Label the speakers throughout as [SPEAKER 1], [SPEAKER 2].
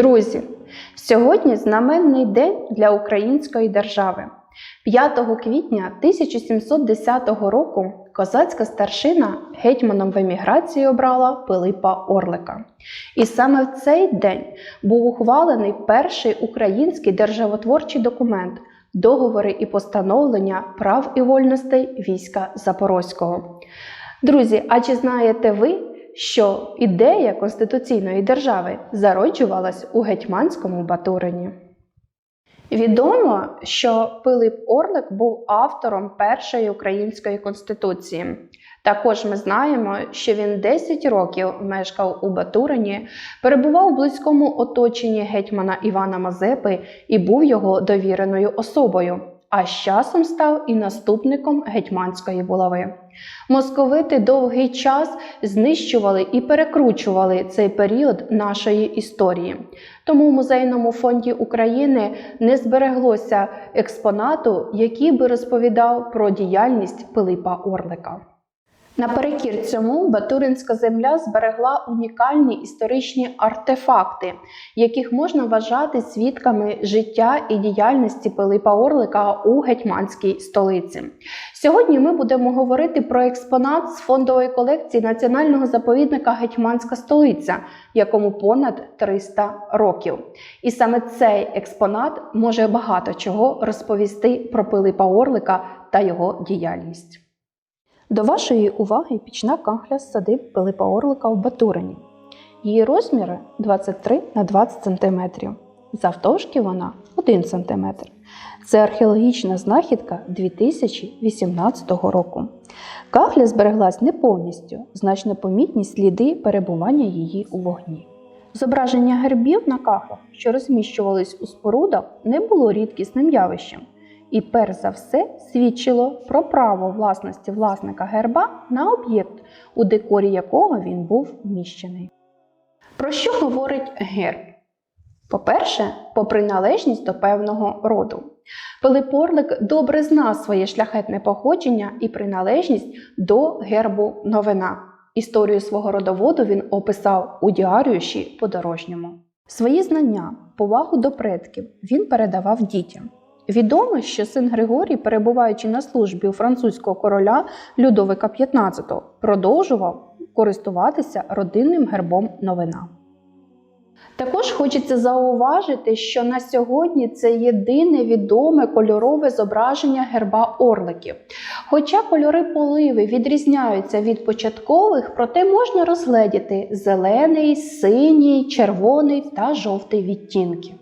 [SPEAKER 1] Друзі, сьогодні знаменний день для української держави. 5 квітня 1710 року козацька старшина гетьманом в еміграції обрала Пилипа Орлика. І саме в цей день був ухвалений перший український державотворчий документ договори і постановлення прав і вольностей війська Запорозького. Друзі, а чи знаєте ви, що ідея конституційної держави зароджувалась у гетьманському Батурині? Відомо, що Пилип Орлик був автором першої української конституції. Також ми знаємо, що він 10 років мешкав у Батурині, перебував у близькому оточенні гетьмана Івана Мазепи і був його довіреною особою, а з часом став і наступником гетьманської булави. Московити довгий час знищували і перекручували цей період нашої історії. Тому в музейному фонді України не збереглося експонату, який би розповідав про діяльність Пилипа Орлика. Наперекір цьому Батуринська земля зберегла унікальні історичні артефакти, яких можна вважати свідками життя і діяльності Пилипа Орлика у гетьманській столиці. Сьогодні ми будемо говорити про експонат з фондової колекції національного заповідника Гетьманська столиця, якому понад 300 років. І саме цей експонат може багато чого розповісти про Пилипа Орлика та його діяльність. До вашої уваги пічна кахля з садиб Пилипа Орлика в Батурині. Її розміри 23 на 20 см. Завтовшки вона 1 см. Це археологічна знахідка 2018 року. Кахля збереглась не повністю, значно помітні сліди перебування її у вогні. Зображення гербів на кахлях, що розміщувались у спорудах, не було рідкісним явищем і перш за все свідчило про право власності власника герба на об'єкт, у декорі якого він був вміщений. Про що говорить герб? По-перше, по приналежність до певного роду. Пилип Орлик добре знав своє шляхетне походження і приналежність до гербу новина. Історію свого родоводу він описав у діаріуші подорожньому. Свої знання, повагу до предків він передавав дітям. Відомо, що син Григорій, перебуваючи на службі у французького короля Людовика XV, продовжував користуватися родинним гербом новина. Також хочеться зауважити, що на сьогодні це єдине відоме кольорове зображення герба орликів. Хоча кольори поливи відрізняються від початкових, проте можна розгледіти зелений, синій, червоний та жовтий відтінки.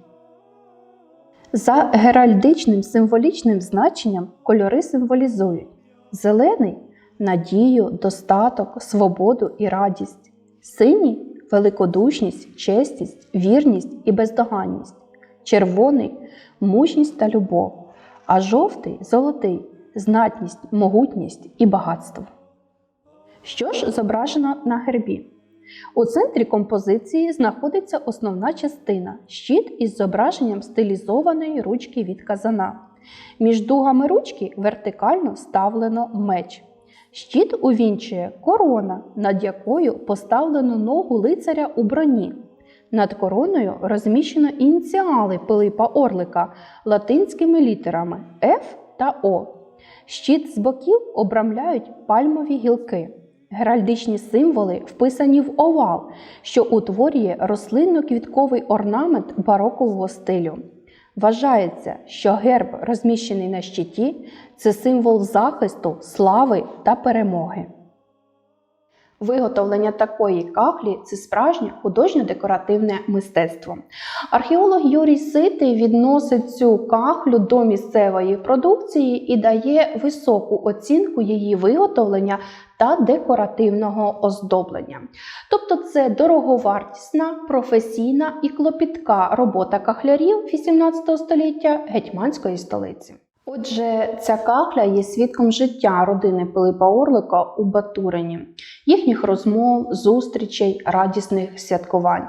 [SPEAKER 1] За геральдичним символічним значенням кольори символізують зелений надію, достаток, свободу і радість, синій великодушність, чесність, вірність і бездоганність, червоний мужність та любов, а жовтий золотий знатність, могутність і багатство. Що ж зображено на гербі? У центрі композиції знаходиться основна частина щит із зображенням стилізованої ручки від казана. Між дугами ручки вертикально вставлено меч. Щит увінчує корона, над якою поставлено ногу лицаря у броні. Над короною розміщено ініціали Пилипа Орлика латинськими літерами F та O. Щит з боків обрамляють пальмові гілки. Геральдичні символи вписані в овал, що утворює рослинно-квітковий орнамент барокового стилю. Вважається, що герб, розміщений на щиті, це символ захисту, слави та перемоги. Виготовлення такої кахлі це справжнє художньо-декоративне мистецтво. Археолог Юрій Ситий відносить цю кахлю до місцевої продукції і дає високу оцінку її виготовлення та декоративного оздоблення. Тобто це дороговартісна, професійна і клопітка робота кахлярів 18 століття гетьманської столиці. Отже, ця кахля є свідком життя родини Пилипа Орлика у Батурині, їхніх розмов, зустрічей, радісних святкувань.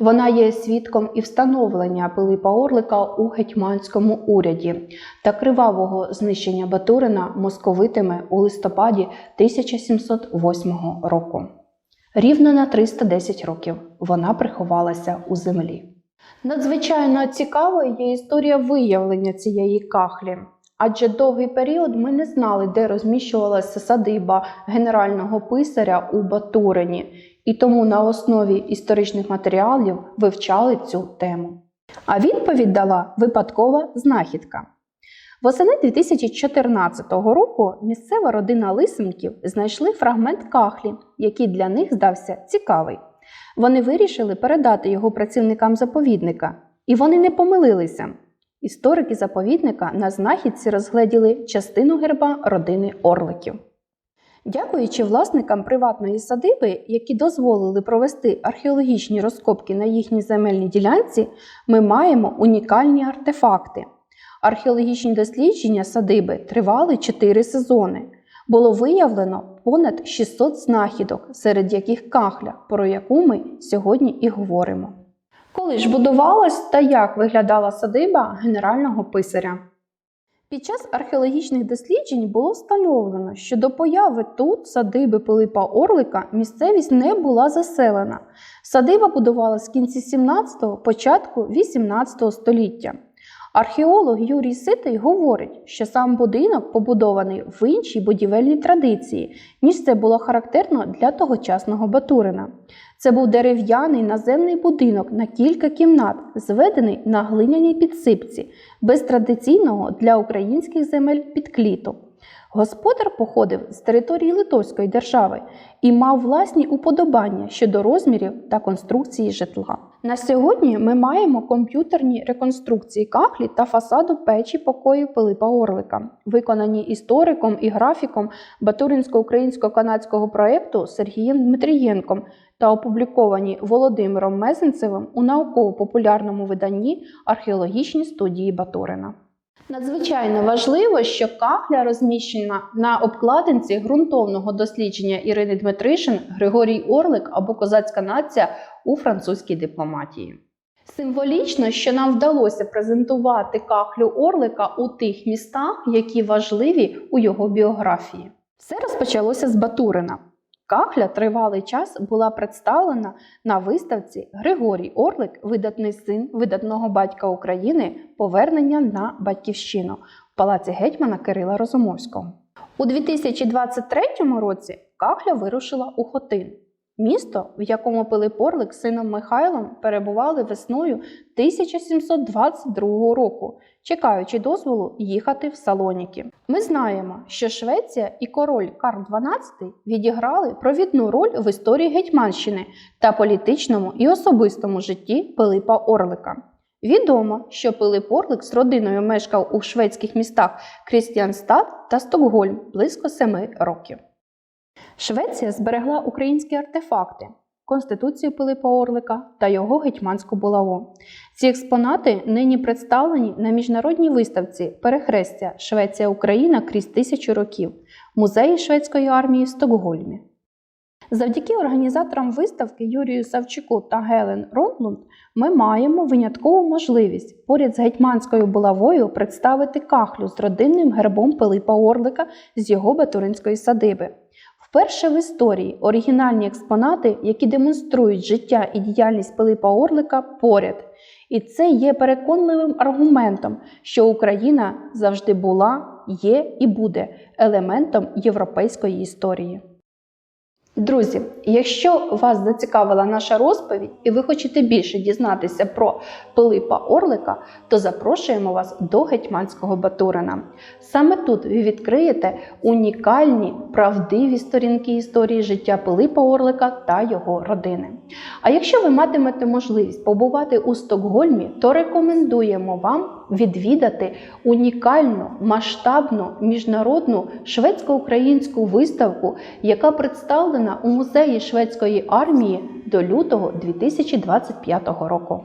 [SPEAKER 1] Вона є свідком і встановлення Пилипа Орлика у гетьманському уряді та кривавого знищення Батурина московитами у листопаді 1708 року. Рівно на 310 років вона приховалася у землі. Надзвичайно цікавою є історія виявлення цієї кахлі. Адже довгий період ми не знали, де розміщувалася садиба генерального писаря у Батурині, і тому на основі історичних матеріалів вивчали цю тему. А відповідь дала випадкова знахідка. Восени 2014 року місцева родина Лисенків знайшли фрагмент кахлі, який для них здався цікавий. Вони вирішили передати його працівникам заповідника, і вони не помилилися. Історики заповідника на знахідці розгледіли частину герба родини Орликів. Дякуючи власникам приватної садиби, які дозволили провести археологічні розкопки на їхній земельній ділянці, ми маємо унікальні артефакти. Археологічні дослідження садиби тривали 4 сезони. Було виявлено понад 600 знахідок, серед яких кахля, про яку ми сьогодні і говоримо. Коли ж будувалась та як виглядала садиба генерального писаря? Під час археологічних досліджень було встановлено, що до появи тут садиби Пилипа Орлика місцевість не була заселена. Садиба будувалась з кінці 17-го, початку 18 століття. Археолог Юрій Ситий говорить, що сам будинок побудований в іншій будівельній традиції, ніж це було характерно для тогочасного Батурина. Це був дерев'яний наземний будинок на кілька кімнат, зведений на глиняній підсипці, без традиційного для українських земель підкліту. Господар походив з території Литовської держави і мав власні уподобання щодо розмірів та конструкції житла. На сьогодні ми маємо комп'ютерні реконструкції кахлі та фасаду печі покою Пилипа Орлика, виконані істориком і графіком Батуринсько-українсько-канадського проєкту Сергієм Дмитрієнком та опубліковані Володимиром Мезенцевим у науково-популярному виданні Археологічні студії Батурина. Надзвичайно важливо, що кахля розміщена на обкладинці ґрунтовного дослідження Ірини Дмитришин Григорій Орлик або Козацька нація у французькій дипломатії. Символічно, що нам вдалося презентувати кахлю Орлика у тих містах, які важливі у його біографії. Все розпочалося з Батурина. Кахля тривалий час була представлена на виставці Григорій Орлик, видатний син видатного батька України, повернення на батьківщину в палаці гетьмана Кирила Розумовського. У 2023 році Кахля вирушила у Хотин, місто, в якому Пилип Орлик з сином Михайлом перебували весною 1722 року, чекаючи дозволу їхати в Салоніки. Ми знаємо, що Швеція і король Карл XII відіграли провідну роль в історії Гетьманщини та політичному і особистому житті Пилипа Орлика. Відомо, що Пилип Орлик з родиною мешкав у шведських містах Крістіанстад та Стокгольм близько семи років. Швеція зберегла українські артефакти, Конституцію Пилипа Орлика та його гетьманську булаву. Ці експонати нині представлені на міжнародній виставці Перехрестя Швеція Україна крізь тисячу років музеї шведської армії в Стокгольмі. Завдяки організаторам виставки Юрію Савчуку та Гелен Ронлунд ми маємо виняткову можливість поряд з гетьманською булавою представити кахлю з родинним гербом Пилипа Орлика з його батуринської садиби. Вперше в історії оригінальні експонати, які демонструють життя і діяльність Пилипа Орлика поряд. І це є переконливим аргументом, що Україна завжди була, є і буде елементом європейської історії. Друзі, якщо вас зацікавила наша розповідь і ви хочете більше дізнатися про Пилипа Орлика, то запрошуємо вас до Гетьманського Батурина. Саме тут ви відкриєте унікальні правдиві сторінки історії життя Пилипа Орлика та його родини. А якщо ви матимете можливість побувати у Стокгольмі, то рекомендуємо вам відвідати унікальну масштабну міжнародну шведсько-українську виставку, яка представлена у музеї шведської армії до лютого 2025 року.